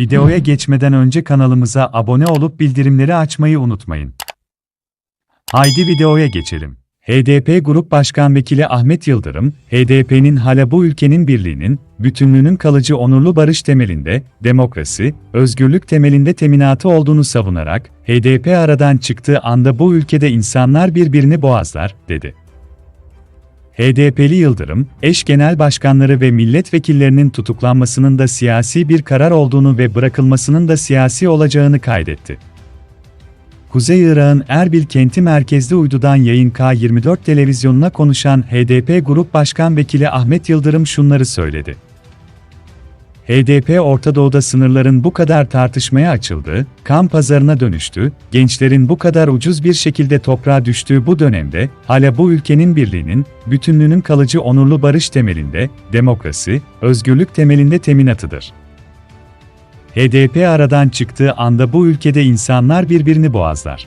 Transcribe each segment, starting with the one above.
Videoya geçmeden önce kanalımıza abone olup bildirimleri açmayı unutmayın. Haydi videoya geçelim. HDP Grup Başkan Vekili Ahmet Yıldırım, HDP'nin hala bu ülkenin birliğinin, bütünlüğünün kalıcı onurlu barış temelinde, demokrasi, özgürlük temelinde teminatı olduğunu savunarak, HDP aradan çıktığı anda bu ülkede insanlar birbirini boğazlar, dedi. HDP'li Yıldırım, eş genel başkanları ve milletvekillerinin tutuklanmasının da siyasi bir karar olduğunu ve bırakılmasının da siyasi olacağını kaydetti. Kuzey Irak'ın Erbil kenti merkezli uydudan yayın K24 televizyonuna konuşan HDP Grup Başkan Vekili Ahmet Yıldırım şunları söyledi. HDP Orta Doğu'da sınırların bu kadar tartışmaya açıldığı, kan pazarına dönüştü, gençlerin bu kadar ucuz bir şekilde toprağa düştüğü bu dönemde, hala bu ülkenin birliğinin, bütünlüğünün kalıcı onurlu barış temelinde, demokrasi, özgürlük temelinde teminatıdır. HDP aradan çıktığı anda bu ülkede insanlar birbirini boğazlar.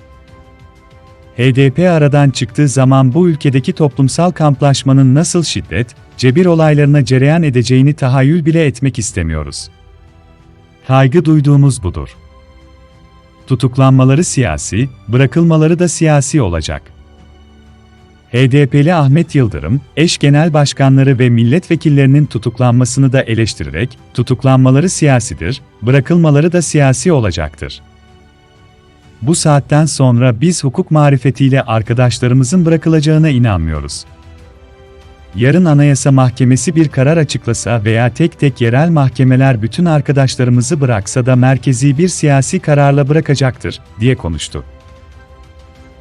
HDP aradan çıktığı zaman bu ülkedeki toplumsal kamplaşmanın nasıl şiddet, cebir olaylarına cereyan edeceğini tahayyül bile etmek istemiyoruz. Kaygı duyduğumuz budur. Tutuklanmaları siyasi, bırakılmaları da siyasi olacak. HDP'li Ahmet Yıldırım, eş genel başkanları ve milletvekillerinin tutuklanmasını da eleştirerek, tutuklanmaları siyasidir, bırakılmaları da siyasi olacaktır. Bu saatten sonra biz hukuk marifetiyle arkadaşlarımızın bırakılacağına inanmıyoruz. Yarın Anayasa Mahkemesi bir karar açıklasa veya tek tek yerel mahkemeler bütün arkadaşlarımızı bıraksa da merkezi bir siyasi kararla bırakacaktır, diye konuştu.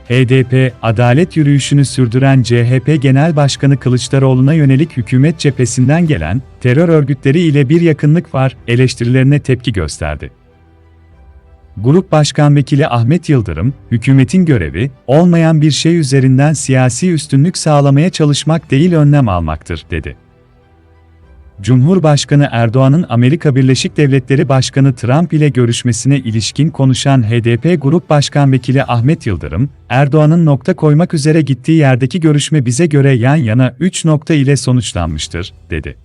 HDP, adalet yürüyüşünü sürdüren CHP Genel Başkanı Kılıçdaroğlu'na yönelik hükümet cephesinden gelen terör örgütleri ile bir yakınlık var eleştirilerine tepki gösterdi. Grup Başkan Vekili Ahmet Yıldırım, hükümetin görevi, olmayan bir şey üzerinden siyasi üstünlük sağlamaya çalışmak değil önlem almaktır, dedi. Cumhurbaşkanı Erdoğan'ın Amerika Birleşik Devletleri Başkanı Trump ile görüşmesine ilişkin konuşan HDP Grup Başkan Vekili Ahmet Yıldırım, Erdoğan'ın nokta koymak üzere gittiği yerdeki görüşme bize göre yan yana 3 nokta ile sonuçlanmıştır, dedi.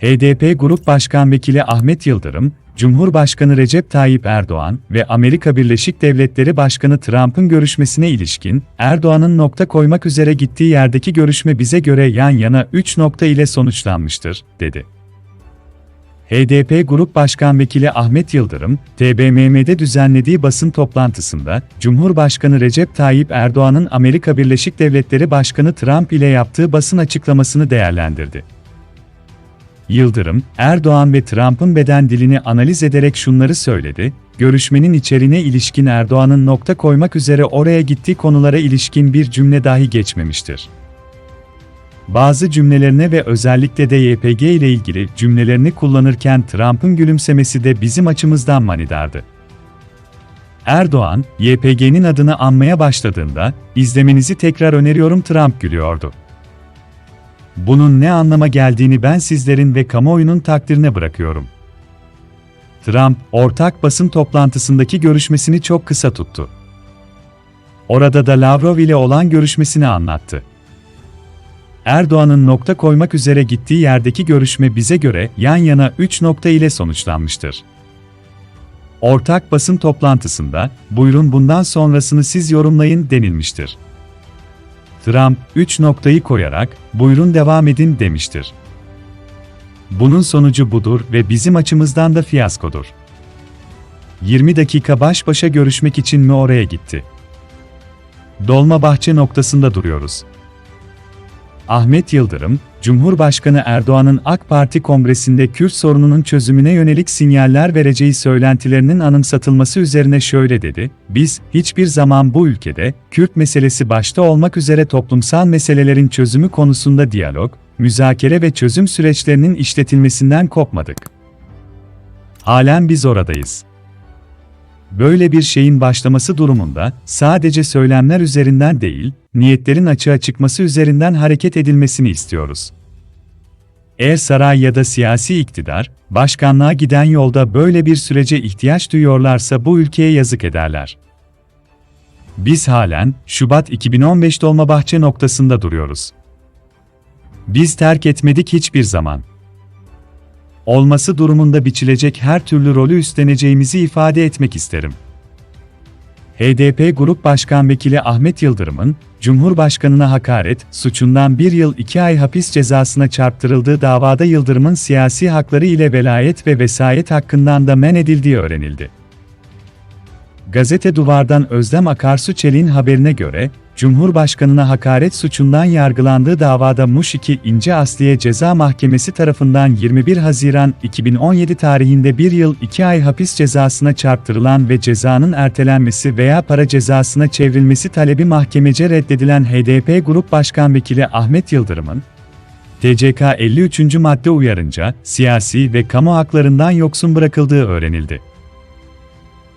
HDP Grup Başkan Vekili Ahmet Yıldırım, Cumhurbaşkanı Recep Tayyip Erdoğan ve Amerika Birleşik Devletleri Başkanı Trump'ın görüşmesine ilişkin, Erdoğan'ın nokta koymak üzere gittiği yerdeki görüşme bize göre yan yana 3 nokta ile sonuçlanmıştır, dedi. HDP Grup Başkan Vekili Ahmet Yıldırım, TBMM'de düzenlediği basın toplantısında, Cumhurbaşkanı Recep Tayyip Erdoğan'ın Amerika Birleşik Devletleri Başkanı Trump ile yaptığı basın açıklamasını değerlendirdi. Yıldırım, Erdoğan ve Trump'ın beden dilini analiz ederek şunları söyledi, görüşmenin içeriğine ilişkin Erdoğan'ın nokta koymak üzere oraya gittiği konulara ilişkin bir cümle dahi geçmemiştir. Bazı cümlelerine ve özellikle de YPG ile ilgili cümlelerini kullanırken Trump'ın gülümsemesi de bizim açımızdan manidardı. Erdoğan, YPG'nin adını anmaya başladığında, izlemenizi tekrar öneriyorum Trump gülüyordu. Bunun ne anlama geldiğini ben sizlerin ve kamuoyunun takdirine bırakıyorum. Trump, ortak basın toplantısındaki görüşmesini çok kısa tuttu. Orada da Lavrov ile olan görüşmesini anlattı. Erdoğan'ın nokta koymak üzere gittiği yerdeki görüşme bize göre yan yana 3 nokta ile sonuçlanmıştır. Ortak basın toplantısında, buyurun bundan sonrasını siz yorumlayın denilmiştir. Trump, 3 noktayı koyarak, buyurun devam edin demiştir. Bunun sonucu budur ve bizim açımızdan da fiyaskodur. 20 dakika baş başa görüşmek için mi oraya gitti? Dolmabahçe noktasında duruyoruz. Ahmet Yıldırım, Cumhurbaşkanı Erdoğan'ın AK Parti kongresinde Kürt sorununun çözümüne yönelik sinyaller vereceği söylentilerinin anımsatılması üzerine şöyle dedi, biz, hiçbir zaman bu ülkede, Kürt meselesi başta olmak üzere toplumsal meselelerin çözümü konusunda diyalog, müzakere ve çözüm süreçlerinin işletilmesinden kopmadık. Halen biz oradayız. Böyle bir şeyin başlaması durumunda sadece söylemler üzerinden değil, niyetlerin açığa çıkması üzerinden hareket edilmesini istiyoruz. Eğer saray ya da siyasi iktidar, başkanlığa giden yolda böyle bir sürece ihtiyaç duyuyorlarsa bu ülkeye yazık ederler. Biz halen Şubat 2015 Dolmabahçe noktasında duruyoruz. Biz terk etmedik hiçbir zaman. Olması durumunda biçilecek her türlü rolü üstleneceğimizi ifade etmek isterim. HDP Grup Başkan Vekili Ahmet Yıldırım'ın, Cumhurbaşkanına hakaret, suçundan bir yıl iki ay hapis cezasına çarptırıldığı davada Yıldırım'ın siyasi hakları ile velayet ve vesayet hakkından da men edildiği öğrenildi. Gazete Duvar'dan Özlem Akarsu Çelik'in haberine göre, Cumhurbaşkanına hakaret suçundan yargılandığı davada Muş 2. İnce Asliye Ceza Mahkemesi tarafından 21 Haziran 2017 tarihinde bir yıl 2 ay hapis cezasına çarptırılan ve cezanın ertelenmesi veya para cezasına çevrilmesi talebi mahkemece reddedilen HDP Grup Başkan Vekili Ahmet Yıldırım'ın, TCK 53. madde uyarınca siyasi ve kamu haklarından yoksun bırakıldığı öğrenildi.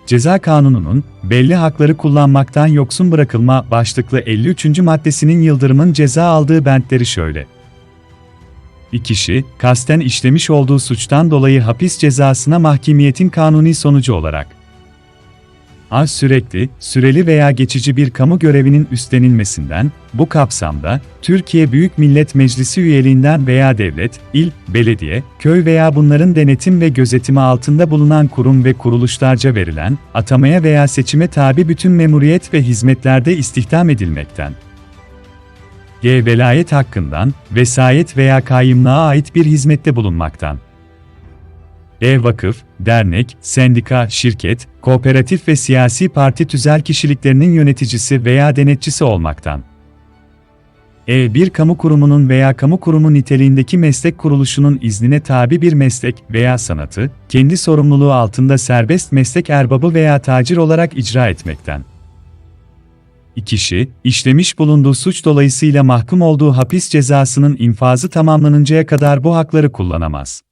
Ceza Kanunu'nun belli hakları kullanmaktan yoksun bırakılma başlıklı 53. maddesinin Yıldırım'ın ceza aldığı bentleri şöyle. Bir kişi, kasten işlemiş olduğu suçtan dolayı hapis cezasına mahkemiyetin kanuni sonucu olarak A. Sürekli, süreli veya geçici bir kamu görevinin üstlenilmesinden, bu kapsamda, Türkiye Büyük Millet Meclisi üyeliğinden veya devlet, il, belediye, köy veya bunların denetim ve gözetimi altında bulunan kurum ve kuruluşlarca verilen, atamaya veya seçime tabi bütün memuriyet ve hizmetlerde istihdam edilmekten. G. Velayet hakkından, vesayet veya kayımlığa ait bir hizmette bulunmaktan. E vakıf, dernek, sendika, şirket, kooperatif ve siyasi parti tüzel kişiliklerinin yöneticisi veya denetçisi olmaktan. E bir kamu kurumunun veya kamu kurumu niteliğindeki meslek kuruluşunun iznine tabi bir meslek veya sanatı, kendi sorumluluğu altında serbest meslek erbabı veya tacir olarak icra etmekten. kişi, işlemiş bulunduğu suç dolayısıyla mahkum olduğu hapis cezasının infazı tamamlanıncaya kadar bu hakları kullanamaz.